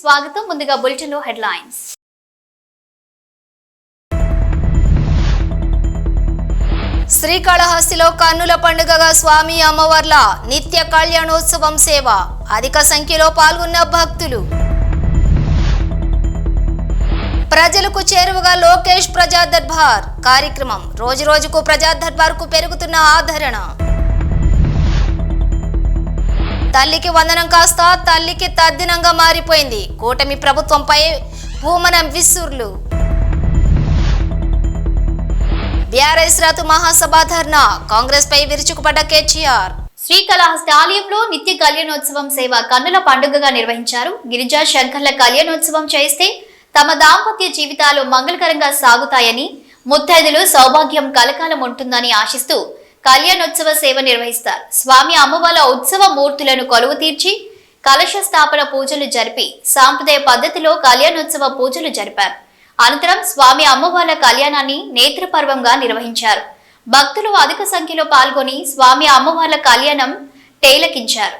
స్వాగతం ముందుగా బులెటిన్లో హెడ్లైన్స్. శ్రీకాళహస్తిలో కన్నుల పండుగగా స్వామి అమ్మవార్ల నిత్య కళ్యాణోత్సవం సేవ. అధిక సంఖ్యలో పాల్గొన్న భక్తులు. ప్రజలకు చేరువగా లోకేష్ ప్రజా దర్బార్ కార్యక్రమం రోజు రోజుకు ప్రజా దర్బార్కు పెరుగుతున్న ఆదరణ. తల్లికి వందనం కాస్త తల్లికి తద్దినంగా మారిపోయింది. కూటమి ప్రభుత్వంపై భూమనం విసుర్లు. బీఆర్ఎస్ రాతు మహాసభ ధర్నా కాంగ్రెస్ పై విరుచుకుపడ్డ కేటీఆర్. శ్రీకళహస్తి ఆలయంలో నిత్య కళ్యాణోత్సవం సేవ కన్నుల పండుగగా నిర్వహించారు. గిరిజా శంకర్ల కళ్యాణోత్సవం చేస్తే తమ దాంపత్య జీవితాలు మంగళకరంగా సాగుతాయని ముత్తైదులు సౌభాగ్యం కలకాలం ఉంటుందని ఆశిస్తూ కళ్యాణోత్సవ సేవ నిర్వహిస్తారు. స్వామి అమ్మవార్ల ఉత్సవ మూర్తులను కొలువు తీర్చి కలశ స్థాపన పూజలు జరిపి సాంప్రదాయ పద్ధతిలో కళ్యాణోత్సవ పూజలు జరిపారు. అనంతరం స్వామి అమ్మవార్ల కళ్యాణాన్ని నేత్రపర్వంగా నిర్వహించారు. భక్తులు అధిక సంఖ్యలో పాల్గొని స్వామి అమ్మవార్ల కళ్యాణం టేలకించారు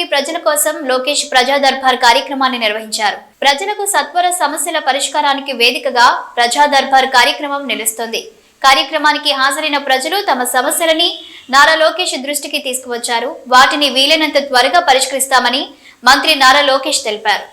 నేడు ప్రజల కోసం లోకేష్ ప్రజా దర్బార్ కార్యక్రమాన్ని నిర్వహించారు. ప్రజలకు సత్వర సమస్యల పరిష్కారానికి వేదికగా ప్రజా దర్బార్ కార్యక్రమం నిలుస్తుంది. కార్యక్రమానికి హాజరైన ప్రజలు తమ సమస్యలని నారా లోకేష్ దృష్టికి తీసుకువచ్చారు. వాటిని వీలైనంత త్వరగా పరిష్కరిస్తామని మంత్రి నారా లోకేష్ తెలిపారు.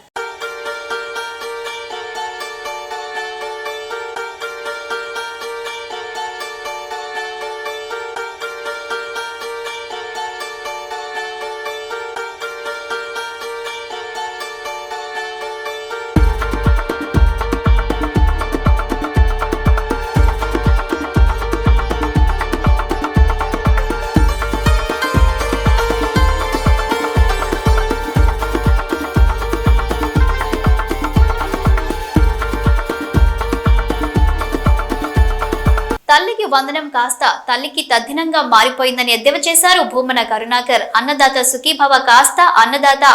వందనం కాస్త తల్లికి తద్దినంగా మారిపోయిందని ఎద్దేవా చేశారు భూమన కరుణాకర్. అన్నదాత సుఖీభవ కాస్త అన్నదాత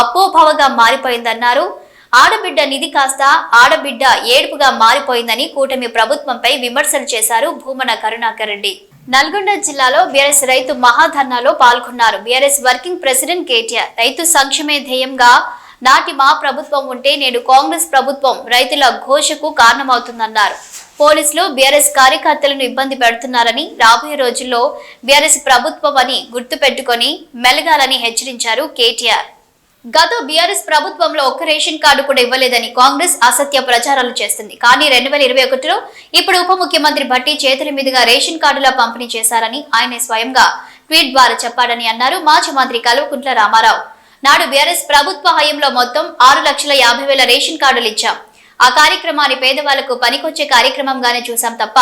అపోభవగా మారిపోయిందన్నారు. ఆడబిడ్డ నిధి కాస్త ఆడబిడ్డ ఏడుపుగా మారిపోయిందని కూటమి ప్రభుత్వంపై విమర్శలు చేశారు భూమన కరుణాకర్ రెడ్డి. నల్గొండ జిల్లాలో బీఆర్ఎస్ రైతు మహాధర్నాలో పాల్గొన్నారు. BRS working president KTR. రైతు సంక్షేమే ధ్యేయంగా నాటి మా ప్రభుత్వం ఉంటే నేడు కాంగ్రెస్ ప్రభుత్వం రైతుల ఘోషకు కారణమవుతుందన్నారు. పోలీసులు బీఆర్ఎస్ కార్యకర్తలను ఇబ్బంది పెడుతున్నారని రాబోయే రోజుల్లో బీఆర్ఎస్ ప్రభుత్వం అని గుర్తుపెట్టుకొని మెలగాలని హెచ్చరించారు కేటీఆర్. గత బీఆర్ఎస్ ప్రభుత్వంలో ఒక్క రేషన్ కార్డు కూడా ఇవ్వలేదని కాంగ్రెస్ అసత్య ప్రచారాలు చేస్తుంది. కానీ రెండు వేల ఇరవై ఒకటిలో ఇప్పుడు ఉప ముఖ్యమంత్రి భట్టి చేతుల మీదుగా రేషన్ కార్డుల పంపిణీ చేశారని ఆయన స్వయంగా ట్వీట్ ద్వారా చెప్పాడని అన్నారు మాజీ మంత్రి కల్వకుంట్ల రామారావు. నాడు బీఆర్ఎస్ ప్రభుత్వ హయంలో మొత్తం ఆరు లక్షల యాభై వేల రేషన్ కార్డులు ఇచ్చాం. ఆ కార్యక్రమాన్ని పేదవాళ్ళకు పనికొచ్చే కార్యక్రమంగానే చూసాం తప్ప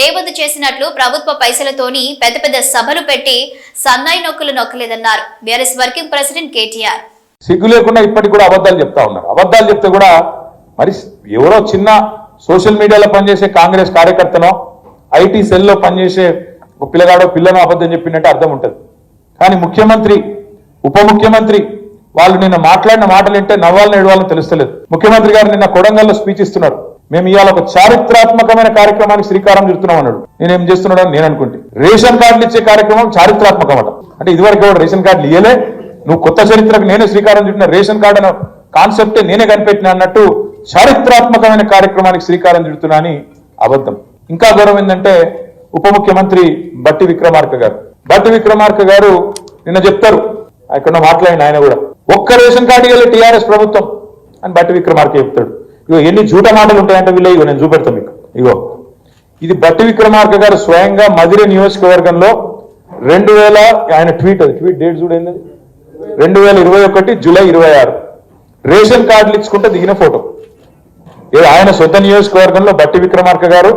రేవంత్ చేసినట్లు ప్రభుత్వ పైసలతోని పెద్ద పెద్ద సభలు పెట్టి సన్నాయి నొక్కులు నొక్కలేదన్నారు. BRS working president KTR. సిగ్గు లేకుండా ఇప్పటికి కూడా అబద్ధాలు చెప్తా ఉన్నారు. అబద్ధాలు చెప్తే కూడా మరి ఎవరో చిన్న సోషల్ మీడియాలో పనిచేసే కాంగ్రెస్ కార్యకర్తనో ఐటీ సెల్లో పనిచేసే ఒక పిల్లగాడో పిల్లనో అబద్ధం చెప్పినట్టు అర్థం ఉంటుంది. కానీ ముఖ్యమంత్రి ఉప ముఖ్యమంత్రి వాళ్ళు నిన్న మాట్లాడిన మాటలు వింటే నవ్వాలని ఏడవాలని తెలుస్తలేదు. ముఖ్యమంత్రి గారు నిన్న కొడంగల్లో స్పీచ్ ఇస్తున్నారు. మేము ఇవాళ ఒక చారిత్రాత్మకమైన కార్యక్రమానికి శ్రీకారం చుడుతున్నాం అన్నాడు. నేనేం చేస్తున్నాడు నేను అనుకుంటే. రేషన్ కార్డులు ఇచ్చే కార్యక్రమం చారిత్రాత్మకం అట అంటే ఇదివరకు ఎవరు రేషన్ కార్డులు ఇయ్యలే? నువ్వు కొత్త చరిత్రకు నేనే శ్రీకారం చుట్టిన రేషన్ కార్డు అనే కాన్సెప్టే నేనే కనిపెట్టిన అన్నట్టు చారిత్రాత్మకమైన కార్యక్రమానికి శ్రీకారం చుడుతున్నా అని అబద్ధం. ఇంకా గౌరవం ఏంటంటే ఉప ముఖ్యమంత్రి బట్టి విక్రమార్క గారు. బట్టి విక్రమార్క గారు నిన్న చెప్తారు. ఎక్కడ మాట్లాడిన ఆయన కూడా. ఒక్క రేషన్ కార్డు ఇవ్వలే టీఆర్ఎస్ ప్రభుత్వం అని బట్టి విక్రమార్క చెప్తాడు. ఇగో ఎన్ని జూట మాటలు ఉంటాయంటే వీళ్ళే ఇగో నేను చూపెడతాను మీకు. ఇగో ఇది బట్టి విక్రమార్క గారు స్వయంగా మధుర నియోజకవర్గంలో రెండు వేల ఆయన ట్వీట్ అది ట్వీట్ డేట్ చూడండి రెండు వేల ఇరవై ఒకటి జూలై ఇరవై ఆరు. రేషన్ కార్డులు ఇచ్చుకుంటే దిగిన ఫోటో. ఏ ఆయన సొంత నియోజకవర్గంలో బట్టి విక్రమార్క గారు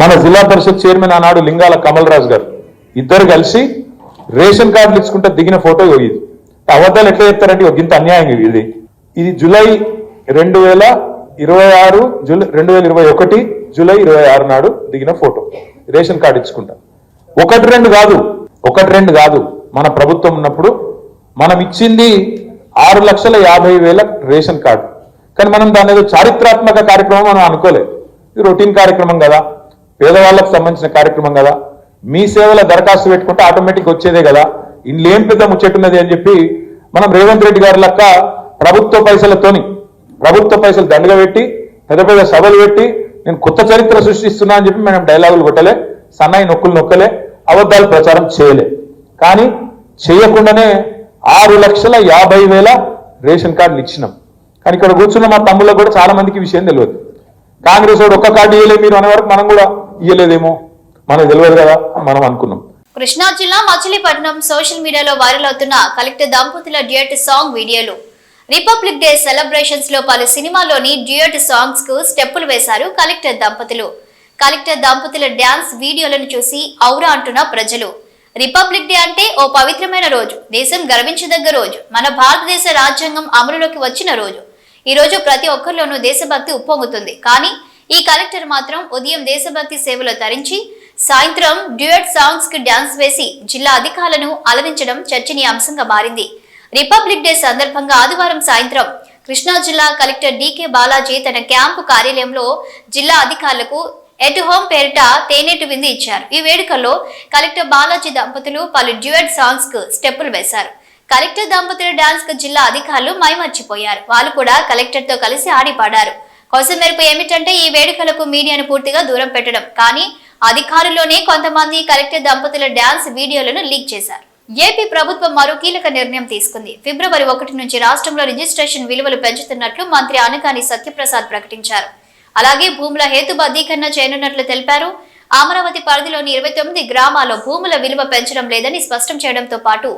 మన జిల్లా పరిషత్ చైర్మన్ ఆనాడు లింగాల కమల్ రాజు గారు. ఇద్దరు కలిసి రేషన్ కార్డులు ఇచ్చుకుంటే దిగిన ఫోటో ఇది. అబద్ధాలు ఎట్లా చెప్తారంటే ఒక ఇంత అన్యాయం ఇది. ఇది జూలై రెండు వేల ఇరవై ఆరు జూలై రెండు వేల ఇరవై ఒకటి జూలై ఇరవై ఆరు నాడు దిగిన ఫోటో. రేషన్ కార్డు ఇచ్చుకుంటా. ఒకటి రెండు కాదు ఒకటి రెండు కాదు. మన ప్రభుత్వం ఉన్నప్పుడు మనం ఇచ్చింది ఆరు లక్షల యాభై వేల రేషన్ కార్డు. కానీ మనం దాని ఏదో చారిత్రాత్మక కార్యక్రమం మనం అనుకోలేదు. ఇది రొటీన్ కార్యక్రమం కదా. పేదవాళ్ళకు సంబంధించిన కార్యక్రమం కదా. మీ సేవల దరఖాస్తు పెట్టుకుంటే ఆటోమేటిక్ వచ్చేదే కదా. ఇండ్లు ఏం పెద్ద ముచ్చెట్టున్నది అని చెప్పి మనం రేవంత్ రెడ్డి గారి లెక్క ప్రభుత్వ పైసలతోని ప్రభుత్వ పైసలు దండగా పెట్టి పెద్ద పెద్ద సభలు పెట్టి నేను కొత్త చరిత్ర సృష్టిస్తున్నా అని చెప్పి మనం డైలాగులు కొట్టలే సన్నాయి నొక్కులు నొక్కలే అబద్ధాలు ప్రచారం చేయలే. కానీ చేయకుండానే ఆరు లక్షల యాభై వేల రేషన్ కార్డులు ఇచ్చినాం. కానీ ఇక్కడ కూర్చున్న మా తమ్ముళ్ళకు కూడా చాలా మందికి విషయం తెలియదు. కాంగ్రెస్ వాడు ఒక్క కార్డు ఇవ్వలేదు మీరు అనే వరకు మనం కూడా ఇవ్వలేదేమో మనకు తెలియదు కదా మనం అనుకున్నాం. కృష్ణా జిల్లా మచిలీపట్నం సోషల్ మీడియాలో వైరల్ అవుతున్న కలెక్టర్ దంపతుల డ్యూయట్ సాంగ్ వీడియోలు. రిపబ్లిక్ డే సెలబ్రేషన్స్లో పలు సినిమాల్లోని డ్యూయట్ సాంగ్స్కు స్టెప్పులు వేశారు కలెక్టర్ దంపతులు. కలెక్టర్ దంపతుల డ్యాన్స్ వీడియోలను చూసి ఔరా అంటున్న ప్రజలు. రిపబ్లిక్ డే అంటే ఓ పవిత్రమైన రోజు దేశం గర్వించదగ్గ రోజు మన భారతదేశ రాజ్యాంగం అమలులోకి వచ్చిన రోజు. ఈ రోజు ప్రతి ఒక్కరిలోనూ దేశభక్తి ఉప్పొంగుతుంది. కానీ ఈ కలెక్టర్ మాత్రం ఉదయం దేశభక్తి సేవలో తరించి సాయంత్రం డ్యూయట్ సాంగ్స్కి డాన్స్ వేసి జిల్లా అధికారులను అలరించడం చర్చనీయాంశంగా మారింది. రిపబ్లిక్ డే సందర్భంగా ఆదివారం సాయంత్రం కృష్ణా జిల్లా కలెక్టర్ డికే బాలాజీ తన క్యాంపు కార్యాలయంలో జిల్లా అధికారులకు ఎట్ హోమ్ పేరిట తేనెటు విందు ఇచ్చారు. ఈ వేడుకల్లో కలెక్టర్ బాలాజీ దంపతులు పలు డ్యూయట్ సాంగ్స్కు స్టెప్పులు వేశారు. కలెక్టర్ దంపతుల డాన్స్కు జిల్లా అధికారులు మైమర్చిపోయారు. వాళ్ళు కూడా కలెక్టర్తో కలిసి ఆడి పాడారు కొసమెరుపు ఏమిటంటే ఈ వేడుకలకు మీడియాను పూర్తిగా దూరం పెట్టడం. కానీ అధికారుల్లోనే కొంతమంది కలెక్టర్ దంపతుల డాన్స్ వీడియోలను లీక్ చేశారు. ఏపీ ప్రభుత్వం మరో కీలక నిర్ణయం తీసుకుంది. ఫిబ్రవరి ఒకటి నుంచి రాష్ట్రంలో రిజిస్ట్రేషన్ విలువలు పెంచుతున్నట్లు మంత్రి అనకాని సత్యప్రసాద్ ప్రకటించారు. అలాగే భూముల హేతుబద్ధీకరణ చేయనున్నట్లు తెలిపారు. అమరావతి పరిధిలోని ఇరవై తొమ్మిది గ్రామాల్లో భూముల విలువ పెంచడం లేదని స్పష్టం చేయడంతో పాటు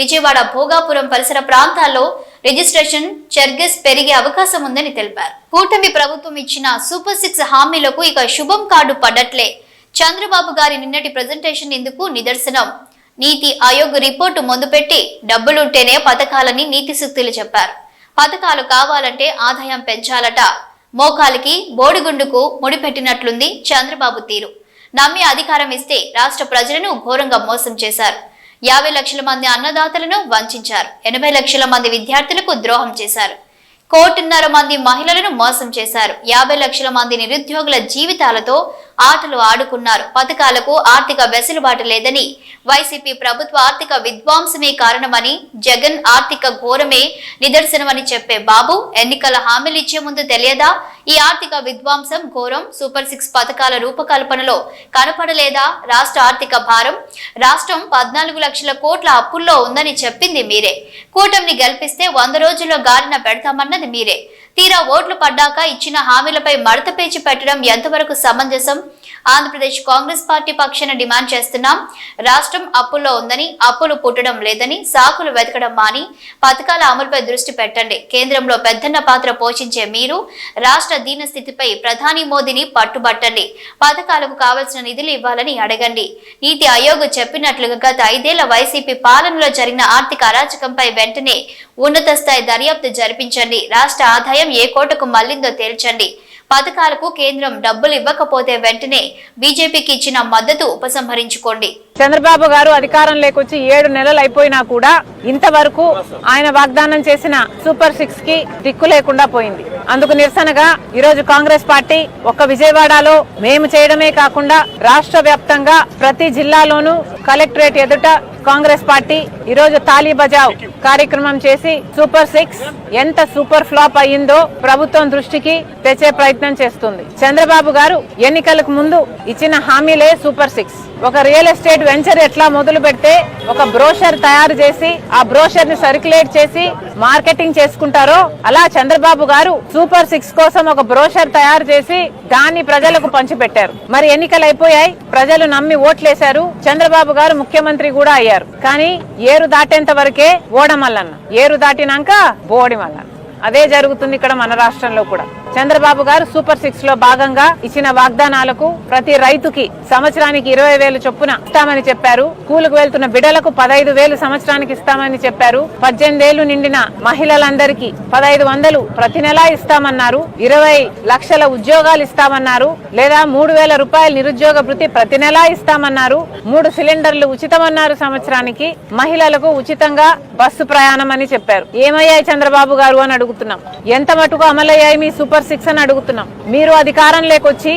విజయవాడ భోగాపురం పరిసర ప్రాంతాల్లో రిజిస్ట్రేషన్ చర్గస్ పెరిగే అవకాశం ఉందని తెలిపారు. కూటమి ప్రభుత్వం ఇచ్చిన సూపర్ సిక్స్ హామీలకు ఇక శుభం కార్డు పడ్డట్లే చంద్రబాబు గారి నిన్నటి ప్రజెంటేషన్ ఇందుకు నిదర్శనం. నీతి ఆయోగ్ రిపోర్టు ముందుపెట్టి డబ్బులుంటేనే పథకాలని నీతి శక్తులు చెప్పారు. పథకాలు కావాలంటే ఆదాయం పెంచాలట. మోకాలికి బోడిగుండుకు ముడిపెట్టినట్లుంది చంద్రబాబు తీరు. నమ్మి అధికారం ఇస్తే రాష్ట్ర ప్రజలను ఘోరంగా మోసం చేశారు. యాభై లక్షల మంది అన్నదాతలను వంచారు. ఎనభై లక్షల మంది విద్యార్థులకు ద్రోహం చేశారు. కోటిన్నర మంది మహిళలను మోసం చేశారు. యాభై లక్షల మంది నిరుద్యోగుల జీవితాలతో ఆటలు ఆడుకున్నారు. పథకాలకు ఆర్థిక వెసులుబాటు లేదని వైసీపీ ప్రభుత్వ ఆర్థిక విధ్వంసమే కారణమని జగన్ ఆర్థిక ఘోరమే నిదర్శనమని చెప్పే బాబు ఎన్నికల హామీలు ఇచ్చే ముందు తెలియదా? ఈ ఆర్థిక విధ్వంసం ఘోరం. సూపర్ సిక్స్ పథకాల రూపకల్పనలో కనపడలేదా రాష్ట్ర ఆర్థిక భారం? రాష్ట్రం పద్నాలుగు లక్షల కోట్ల అప్పుల్లో ఉందని చెప్పింది మీరే. కూటమిని గెలిపిస్తే వంద రోజుల్లో గాలిన పెడతామన్నది మీరే. తీరా ఓట్లు పడ్డాక ఇచ్చిన హామీలపై మడత పేచి పెట్టడం ఎంతవరకు సమంజసం? ఆంధ్రప్రదేశ్ కాంగ్రెస్ పార్టీ పక్షాన డిమాండ్ చేస్తున్నాం. రాష్ట్రం అప్పుల్లో ఉందని అప్పులు పుట్టడం లేదని సాకులు వెతకడం మాని పథకాల అమలుపై దృష్టి పెట్టండి. కేంద్రంలో పెద్దన్న పాత్ర పోషించే మీరు రాష్ట్ర దీన స్థితిపై ప్రధాని మోదీని పట్టుబట్టండి. పథకాలకు కావలసిన నిధులు ఇవ్వాలని అడగండి. నీతి ఆయోగ్ చెప్పినట్లుగా గత ఐదేళ్ళ వైసీపీ పాలనలో జరిగిన ఆర్థిక అరాచకంపై వెంటనే ఉన్నత స్థాయి దర్యాప్తు జరిపించండి. రాష్ట్ర ఆదాయం ఏ కోటకు మళ్ళిందో తేల్చండి. పథకాలకు కేంద్రం డబ్బులు ఇవ్వకపోతే వెంటనే బీజేపీకి ఇచ్చిన మద్దతు ఉపసంహరించుకోండి. చంద్రబాబు గారు అధికారం లేకొచ్చి ఏడు నెలలు అయిపోయినా కూడా ఇంతవరకు ఆయన వాగ్దానం చేసిన సూపర్ సిక్స్కి దిక్కు లేకుండా పోయింది. అందుకు నిరసనగా ఈరోజు కాంగ్రెస్ పార్టీ ఒక్క విజయవాడలో మేము చేయడమే కాకుండా రాష్ట్ర వ్యాప్తంగా ప్రతి జిల్లాలోనూ కలెక్టరేట్ ఎదుట కాంగ్రెస్ పార్టీ ఈరోజు తాలీ బజావ్ కార్యక్రమం చేసి సూపర్ సిక్స్ ఎంత సూపర్ ఫ్లాప్ అయ్యిందో ప్రభుత్వం దృష్టికి తెచ్చే ప్రయత్నం చేస్తుంది. చంద్రబాబు గారు ఎన్నికలకు ముందు ఇచ్చిన హామీలే సూపర్ సిక్స్. ఒక రియల్ ఎస్టేట్ వెంచర్ ఎట్లా మొదలు పెడితే ఒక బ్రోషర్ తయారు చేసి ఆ బ్రోషర్ని సర్క్యులేట్ చేసి మార్కెటింగ్ చేసుకుంటారో అలా చంద్రబాబు గారు సూపర్ సిక్స్ కోసం ఒక బ్రోషర్ తయారు చేసి దాన్ని ప్రజలకు పంచిపెట్టారు. మరి ఎన్నికలు అయిపోయాయి ప్రజలు నమ్మి ఓట్లేశారు చంద్రబాబు గారు ముఖ్యమంత్రి కూడా అయ్యారు. కానీ ఏరు దాటేంత వరకే ఓడమల్లన్న. ఏరు దాటినాక బోడిమల్లన్న. అదే జరుగుతుంది ఇక్కడ మన రాష్ట్రంలో కూడా. చంద్రబాబు గారు సూపర్ సిక్స్లో భాగంగా ఇచ్చిన వాగ్దానాలకు ప్రతి రైతుకి సంవత్సరానికి ఇరవై వేలు చొప్పున ఇస్తామని చెప్పారు. కూలికి వెళ్తున్న బిడలకు పదహైదు వేలు సంవత్సరానికి ఇస్తామని చెప్పారు. పద్దెనిమిదేళ్ళు నిండిన మహిళలందరికీ పదహైదు వందలు ప్రతి నెలా ఇస్తామన్నారు. ఇరవై లక్షల ఉద్యోగాలు ఇస్తామన్నారు. లేదా మూడు వేల రూపాయల నిరుద్యోగ భృతి ప్రతి నెలా ఇస్తామన్నారు. మూడు సిలిండర్లు ఉచితమన్నారు సంవత్సరానికి. మహిళలకు ఉచితంగా బస్సు ప్రయాణం అని చెప్పారు. ఏమయ్యాయి చంద్రబాబు గారు అని అడుగుతున్నాం. ఎంత మటుకు అమలయ్యాయి మీ సూపర్ సిక్స్ అని అడుగుతున్నాం. మీరు అధికారం లేకొచ్చి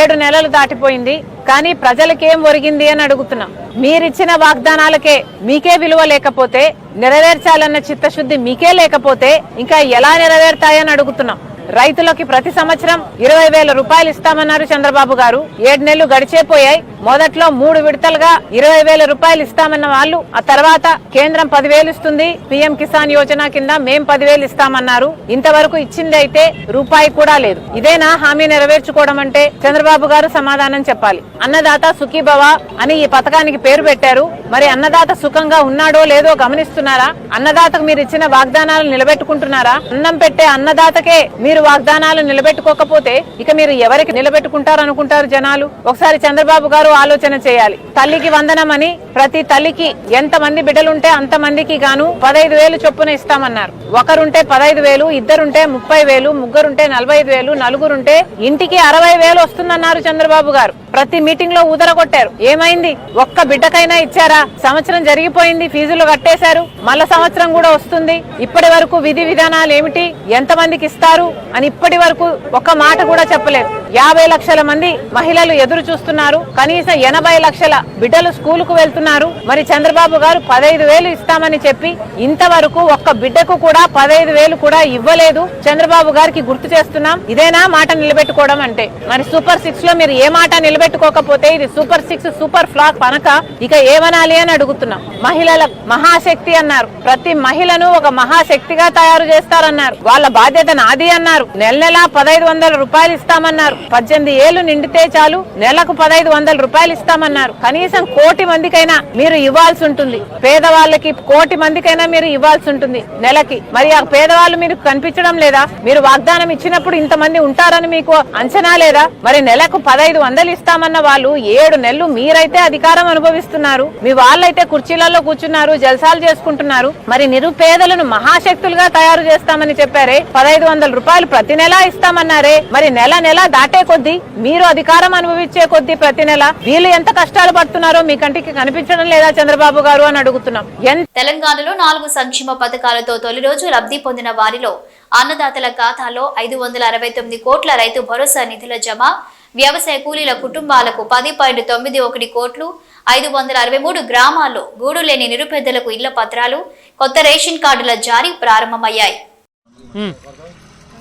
ఏడు నెలలు దాటిపోయింది కానీ ప్రజలకేం ఒరిగింది అని అడుగుతున్నాం. మీరిచ్చిన వాగ్దానాలకే మీకే విలువ లేకపోతే నెరవేర్చాలన్న చిత్తశుద్ధి మీకే లేకపోతే ఇంకా ఎలా నెరవేర్తాయని అడుగుతున్నాం. రైతులకి ప్రతి సంవత్సరం ఇరవై వేల రూపాయలు ఇస్తామన్నారు చంద్రబాబు గారు. ఏడు నెలలు గడిచేపోయాయి మొదట్లో మూడు విడతలుగా ఇరవై వేల రూపాయలు ఇస్తామన్న వాళ్ళు ఆ తర్వాత కేంద్రం పదివేలు ఇస్తుంది పీఎం కిసాన్ యోజన కింద మేం పదివేలు ఇస్తామన్నారు. ఇంతవరకు ఇచ్చింది అయితే రూపాయి కూడా లేదు. ఇదేనా హామీ నెరవేర్చుకోవడం అంటే? చంద్రబాబు గారు సమాధానం చెప్పాలి. అన్నదాత సుఖీభవ అని ఈ పథకానికి పేరు పెట్టారు. మరి అన్నదాత సుఖంగా ఉన్నాడో లేదో గమనిస్తున్నారా? అన్నదాతకు మీరు ఇచ్చిన వాగ్దానాలు నిలబెట్టుకుంటున్నారా? అన్నం పెట్టే అన్నదాతకే మీరు వాగ్దానాలు నిలబెట్టుకోకపోతే ఇక మీరు ఎవరికి నిలబెట్టుకుంటారు అనుకుంటారు జనాలు? ఒకసారి చంద్రబాబు గారు ఆలోచన చేయాలి. తల్లికి వందనమని ప్రతి తల్లికి ఎంత మంది బిడ్డలుంటే అంత మందికి గాను పదహైదు వేలు చొప్పున ఇస్తామన్నారు. ఒకరుంటే పదహైదు వేలు ఇద్దరుంటే ముప్పై వేలు ముగ్గురుంటే నలభై ఐదు వేలు నలుగురుంటే ఇంటికి అరవై వేలు వస్తుందన్నారు చంద్రబాబు గారు. ప్రతి మీటింగ్లో ఊదరగొట్టారు. ఏమైంది? ఒక్క బిడ్డకైనా ఇచ్చారా? సంవత్సరం జరిగిపోయింది ఫీజులు కట్టేశారు. మళ్ళా సంవత్సరం కూడా వస్తుంది. ఇప్పటి వరకు విధి విధానాలు ఏమిటి ఎంత మందికి ఇస్తారు? అని ఇప్పటి వరకు ఒక్క మాట కూడా చెప్పలేదు. యాభై లక్షల మంది మహిళలు ఎదురు చూస్తున్నారు. కనీసం ఎనభై లక్షల బిడ్డలు స్కూల్కు వెళ్తున్నారు. మరి చంద్రబాబు గారు పదహైదు వేలు ఇస్తామని చెప్పి ఇంతవరకు ఒక్క బిడ్డకు కూడా పదైదు వేలు కూడా ఇవ్వలేదు. చంద్రబాబు గారికి గుర్తు చేస్తున్నాం. ఇదేనా మాట నిలబెట్టుకోవడం అంటే? మరి సూపర్ సిక్స్లో మీరు ఏ మాట నిలబెట్టుకోకపోతే ఇది సూపర్ సిక్స్ సూపర్ ఫ్లాక్ అనక ఇక ఏమనాలి అని అడుగుతున్నాం. మహిళల మహాశక్తి అన్నారు. ప్రతి మహిళను ఒక మహాశక్తిగా తయారు చేస్తారన్నారు. వాళ్ళ బాధ్యత నాది అన్నారు. నెల నెలా పదహైదు వందల రూపాయలు ఇస్తామన్నారు. పద్దెనిమిది ఏళ్ళు నిండితే చాలు నెలకు పదహైదు వందల రూపాయలు ఇస్తామన్నారు. కనీసం కోటి మందికైనా మీరు ఇవ్వాల్సి ఉంటుంది. పేదవాళ్ళకి కోటి మందికైనా మీరు ఇవ్వాల్సి ఉంటుంది నెలకి. మరి ఆ పేదవాళ్ళు మీరు కనిపించడం లేదా? మీరు వాగ్దానం ఇచ్చినప్పుడు ఇంతమంది ఉంటారని మీకు అంచనా లేదా? మరి నెలకు పదహైదు వందలు ఇస్తామన్న వాళ్ళు ఏడు నెలలు మీరైతే అధికారం అనుభవిస్తున్నారు. మీ వాళ్ళైతే కుర్చీలలో కూర్చున్నారు జల్సాలు చేసుకుంటున్నారు. మరి నిరుపేదలను మహాశక్తులుగా తయారు చేస్తామని చెప్పారే. పదహైదు వందల రూపాయలు ప్రతి నెల ఇస్తామన్నారే మరి నెల నెల దాటే కొద్దీ మీరు అధికారం అనుభవించే కొద్దీ ప్రతి నెల వీళ్ళు ఎంత కష్టాలు పడుతున్నారో మీ కంటికి కనిపించడం లేదా చంద్రబాబు గారు అని అడుగుతున్నాం. ఎంత తెలంగాణలో నాలుగు సంక్షేమ పథకాలతో తొలి రోజు లబ్ధి పొందిన వారిలో అన్నదాతల ఖాతాలో ఐదు వందల అరవై తొమ్మిది కోట్ల రైతు భరోసా నిధుల జమ వ్యవసాయ కూలీల కుటుంబాలకు పది పాయింట్ తొమ్మిది ఒకటి కోట్లు ఐదు వందల అరవై మూడు గ్రామాల్లో గూడు లేని నిరుపేదలకు ఇళ్ళ పత్రాలు కొత్త రేషన్ కార్డుల జారీ ప్రారంభమయ్యాయి.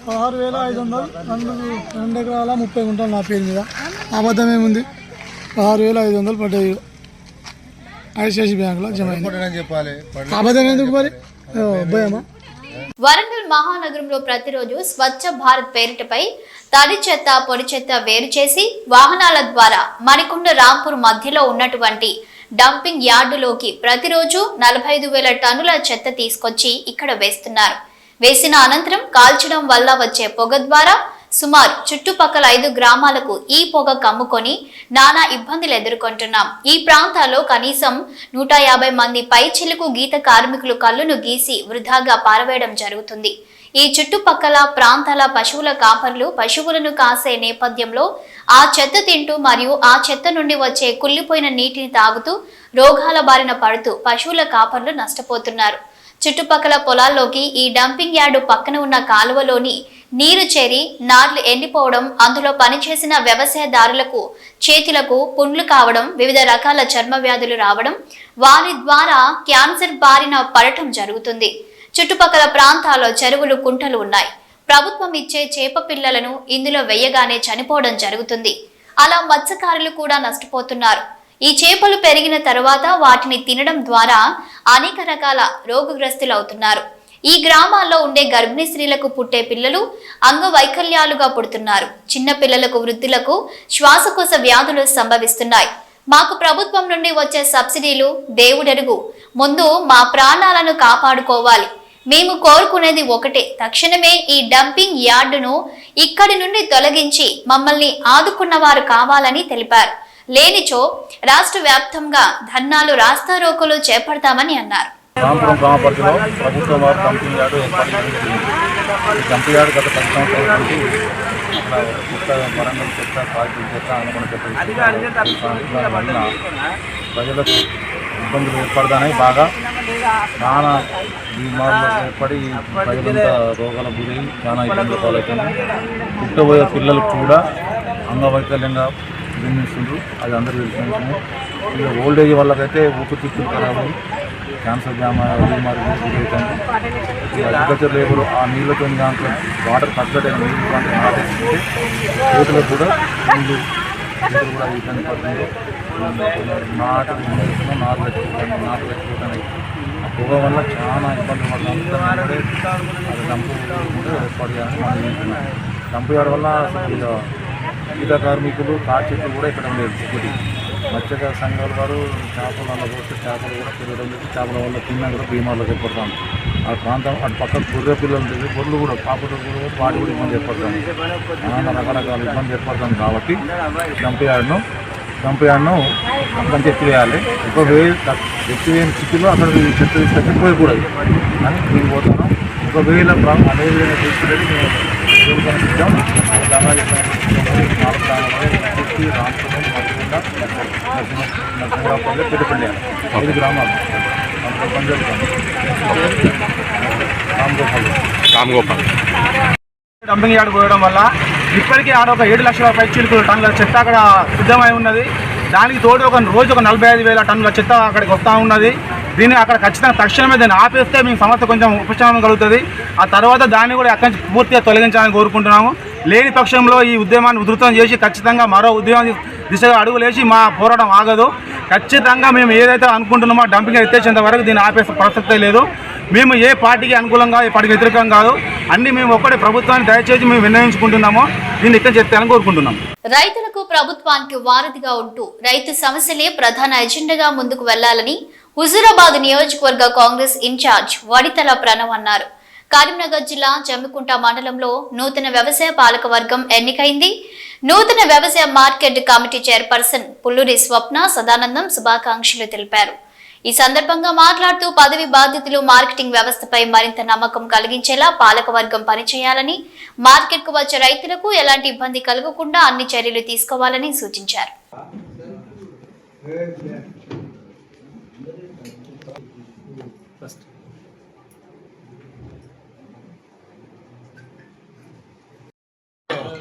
పదహారు వేల ఐదు వందలు. రెండు రెండు ఎకరాల ముప్పై గుంటలు నా పేరు మీద. అబద్ధం ఏముంది? పదహారు వేల ఐదు వందలు పడ్డాయి. ఐసిఐసి బ్యాంకులో జమ అయింది. అబద్ధం ఎందుకు మరి? ఓ, భయమా? వరంగల్ మహానగరంలో ప్రతిరోజు స్వచ్ఛ భారత్ పేరిటపై తడి చెత్త పొడి చెత్త వేరు చేసి వాహనాల ద్వారా మణికొండ రాంపూర్ మధ్యలో ఉన్నటువంటి డంపింగ్ యార్డులోకి ప్రతిరోజు నలభై ఐదు వేల టన్నుల చెత్త తీసుకొచ్చి ఇక్కడ వేస్తున్నారు. వేసిన అనంతరం కాల్చడం వల్ల వచ్చే పొగ ద్వారా సుమారు చుట్టుపక్కల ఐదు గ్రామాలకు ఈ పొగ కమ్ముకొని నానా ఇబ్బందులు ఎదుర్కొంటున్నాం. ఈ ప్రాంతాల్లో కనీసం నూట యాభై మంది పైచిలుకు గీత కార్మికులు కళ్ళును గీసి వృధాగా పారవేయడం జరుగుతుంది. ఈ చుట్టుపక్కల ప్రాంతాల పశువుల కాపర్లు పశువులను కాసే నేపథ్యంలో ఆ చెత్త తింటూ మరియు ఆ చెత్త నుండి వచ్చే కుళ్ళిపోయిన నీటిని తాగుతూ రోగాల బారిన పడుతూ పశువుల కాపర్లు నష్టపోతున్నారు. చుట్టుపక్కల పొలాల్లోకి ఈ డంపింగ్ యార్డు పక్కన ఉన్న కాలువలోని నీరు చేరి నార్లు ఎండిపోవడం అందులో పనిచేసిన వ్యవసాయదారులకు చేతులకు పుండ్లు కావడం వివిధ రకాల చర్మ వ్యాధులు రావడం వారి ద్వారా క్యాన్సర్ బారిన పడటం జరుగుతుంది. చుట్టుపక్కల ప్రాంతాల్లో చెరువులు కుంటలు ఉన్నాయి. ప్రభుత్వం ఇచ్చే చేప పిల్లలను ఇందులో వేయగానే చనిపోవడం జరుగుతుంది. అలా మత్స్యకారులు కూడా నష్టపోతున్నారు. ఈ చేపలు పెరిగిన తర్వాత వాటిని తినడం ద్వారా అనేక రకాల రోగగ్రస్తులు అవుతున్నారు ఈ గ్రామాల్లో ఉండే గర్భిణీ స్త్రీలకు పుట్టే పిల్లలు అంగవైకల్యాలుగా పుడుతున్నారు. చిన్న పిల్లలకు వృద్ధులకు శ్వాసకోశ వ్యాధులు సంభవిస్తున్నాయి. మాకు ప్రభుత్వం నుండి వచ్చే సబ్సిడీలు దేవుడెరుగు ముందు మా ప్రాణాలను కాపాడుకోవాలి. మేము కోరుకునేది ఒకటే. తక్షణమే ఈ డంపింగ్ యార్డును ఇక్కడి నుండి తొలగించి మమ్మల్ని ఆదుకున్న వారు కావాలని తెలిపారు. లేనిచో రాష్ట్ర వ్యాప్తంగా ధర్నాలు రాస్తారోకోలు చేపడతామని అన్నారు. రాంపురం గ్రామ పరిధిలో ప్రభుత్వం వారు కంపెనీ యార్డు ఏర్పాటు చేయడం ఈ డంపింగ్ యార్డు గత పది సంవత్సరాల నుంచి ఇక్కడ చెత్త వరంగల్ చెత్త పార్టీ చెత్త అనుకున్న చెత్త దానివల్ల ప్రజలకు ఇబ్బందులు ఏర్పడతాయి. బాగా నానా బీమార్లు ఏర్పడి ప్రజలంతా రోగాల గురి చాలా ఇబ్బందులు పాలవుతుంది పుట్టబోయే పిల్లలకు కూడా అంగవైకల్యంగా జన్మిస్తుండ్రు అది అందరూ తెలుసుకుంటాము ఇక ఓల్డ్ ఏజ్ వాళ్ళకైతే ఊపిరితిత్తులు ఖరాబ్ క్యాన్సర్ జామ గురవుతుంది అగ్రికల్చర్ లేబర్ ఆ నీళ్ళతో దాంట్లో వాటర్ కట్టడం నీళ్ళు దాంట్లో నాటేస్తుంటే చేతులకు కూడా నీళ్ళు చేతులు కూడా ఇబ్బంది పడుతుంది నాటు వేస్తున్నాం నాటు పెట్టుకుంటాను నాటు పెట్టుకుంటాను ఆ పొగ వల్ల చాలా ఇబ్బంది పడుతుంది అది డంపు ఏర్పాటు చేయాలని డంపు చేయడం వల్ల అసలు కార్మికులు కాచెట్లు కూడా ఇక్కడ లేదు. ఒకటి మత్స్యకార సంఘాల వారు చేపల వల్ల పోస్తే చేపలు కూడా పెరగడం లేదు. చేపల వల్ల తిన్నా కూడా బీమార్లకు ఏర్పడతాం. ఆ ప్రాంతం అటు పక్క గొర్రె పిల్లలు ఉంటుంది గొర్రెలు కూడా పాపలు కూడా వాటి కూడా ఇబ్బంది ఏర్పడతాం. చాలా రకరకాల ఇబ్బంది ఏర్పడతాం కాబట్టి డంపయార్డ్ను డంపయార్డ్ను కొంచెం ఎత్తివేయాలి ఒకవేళ ఎత్తివేయని స్థితిలో అక్కడ ఈ చెత్త తీసుకొచ్చి పోయకూడదు. అని మేము పోతున్నాం. ఒకవేళ ప్రా- అదే విధంగా తీసుకునేది నాలుగు గ్రామాలు రామపురం పెద్దపల్లి ఐదు గ్రామాలు డంపింగ్ యార్డ్ పోయడం వల్ల ఇప్పటికీ ఆడ ఒక ఏడు లక్షల పైచీలకు టన్నుల చెత్త అక్కడ సిద్ధమై ఉన్నది. దానికి తోడు ఒక రోజు ఒక నలభై ఐదు వేల టన్నుల చెత్త అక్కడికి వస్తూ ఉన్నది. దీన్ని అక్కడ ఖచ్చితంగా తక్షణమే దాన్ని ఆపేస్తే మేము సమస్య కొంచెం ఉపశమనం కలుగుతుంది. ఆ తర్వాత దాన్ని కూడా అక్కడి నుంచి పూర్తిగా తొలగించాలని కోరుకుంటున్నాము. లేని పక్షంలో ఈ ఉద్యమాన్ని ఉధృతం చేసి ఖచ్చితంగా మరో ఉద్యమం దిశగా అడుగులేసి మా పోరాటం ఆగదు. ఖచ్చితంగా మేము ఏదైతే అనుకుంటున్నామో డంపింగ్ ఎత్తేసేంత వరకు దీన్ని ఆపేసే ప్రసక్తే లేదు. మేము ఏ పార్టీకి అనుకూలంగా ఏ పార్టీకి వ్యతిరేకం కాదు. అన్ని మేము ఒక్కటే ప్రభుత్వాన్ని దయచేసి మేము విన్నవించుకుంటున్నామో దీన్ని ఇక్కడ చెప్తానని కోరుకుంటున్నాం రైతులకు ప్రభుత్వానికి వారధిగా ఉంటూ రైతు సమస్యలే ప్రధాన ఎజెండాగా ముందుకు వెళ్ళాలని హుజూరాబాద్ నియోజకవర్గ కాంగ్రెస్ ఇన్ఛార్జ్ వడితల ప్రణవ్ అన్నారు. కరీంనగర్ జిల్లా జమ్మికుంట మండలంలో నూతన వ్యవసాయ పాలక వర్గం ఎన్నికైంది. నూతన వ్యవసాయ market committee chairperson Pulluri Swapna Sadanandam శుభాకాంక్షలు తెలిపారు. ఈ సందర్భంగా మాట్లాడుతూ పదవి బాధ్యతలు మార్కెటింగ్ వ్యవస్థపై మరింత నమ్మకం కలిగించేలా పాలకవర్గం పనిచేయాలని మార్కెట్కు వచ్చే రైతులకు ఎలాంటి ఇబ్బంది కలగకుండా అన్ని చర్యలు తీసుకోవాలని సూచించారు.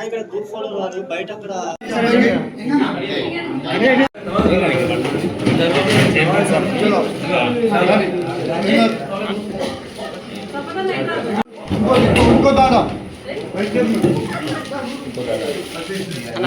ఇక్కడ గ్రూప్ ఫోటో రాదు బయట అక్కడ ఇంకో దాదా అన్న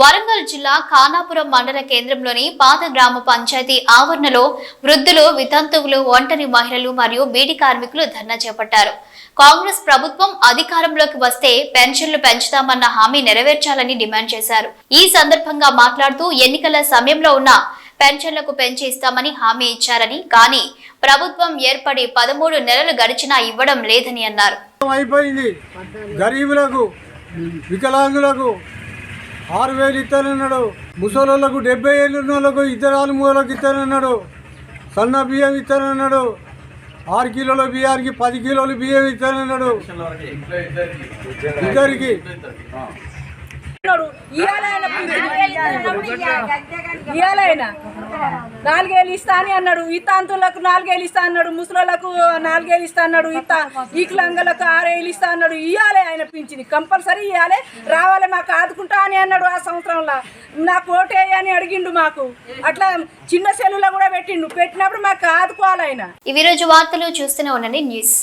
వరంగల్ జిల్లా ఖానాపురం మండల కేంద్రంలోని పాత గ్రామ పంచాయతీ ఆవరణలో వృద్ధులు వితంతువులు ఒంటరి మహిళలు మరియు బీడి కార్మికులు ధర్నా చేపట్టారు. కాంగ్రెస్ ప్రభుత్వం అధికారంలోకి వస్తే పెన్షన్లు పెంచుతామన్న హామీ నెరవేర్చాలని డిమాండ్ చేశారు. ఈ సందర్భంగా మాట్లాడుతూ ఎన్నికల సమయంలో ఉన్న పెన్షన్లకు పెంచి ఇస్తామని హామీ ఇచ్చారని కానీ ప్రభుత్వం ఏర్పడి పదమూడు నెలలు గడిచినా ఇవ్వడం లేదని అన్నారు. అయిపోయింది. గరీబులకు వికలాంగులకు ఆరు వేలు ఇస్తానన్నాడు. ముసలోళ్ళకు డెబ్బై ఏళ్ళు ఉన్న వాళ్ళకు ఇతరాలు మూలకు ఇస్తానన్నాడు. సన్న బియ్యం ఇస్తానన్నాడు. ఆరు కిలోల బియ్యానికి పది కిలోల బియ్యం ఇస్తానన్నాడు. ఇద్దరికి. ఇయ్యాలైనా నాలుగేళ్ళు ఇస్తా అని అన్నాడు. ఇతాంతులకు నాలుగేళ్ళు ఇస్తా అన్నాడు. ముసలోళ్ళకు నాలుగేళ్ళు ఇస్తా అన్నాడు. ఇత ఈకులంగలకు ఆరేళ్ళు ఇస్తా అన్నాడు. ఇయ్యాలి ఆయన పింఛని. కంపల్సరీ ఇవ్వాలి రావాలి మాకు ఆదుకుంటా అని అన్నాడు ఆ సంవత్సరంలో. నాకు ఓటే అని అడిగిండు మాకు. అట్లా చిన్న సెల్లులో కూడా పెట్టిండు. పెట్టినప్పుడు మాకు ఆదుకోవాలి ఆయన. ఇవి రోజు వార్తలు చూస్తూనే ఉండండి. న్యూస్.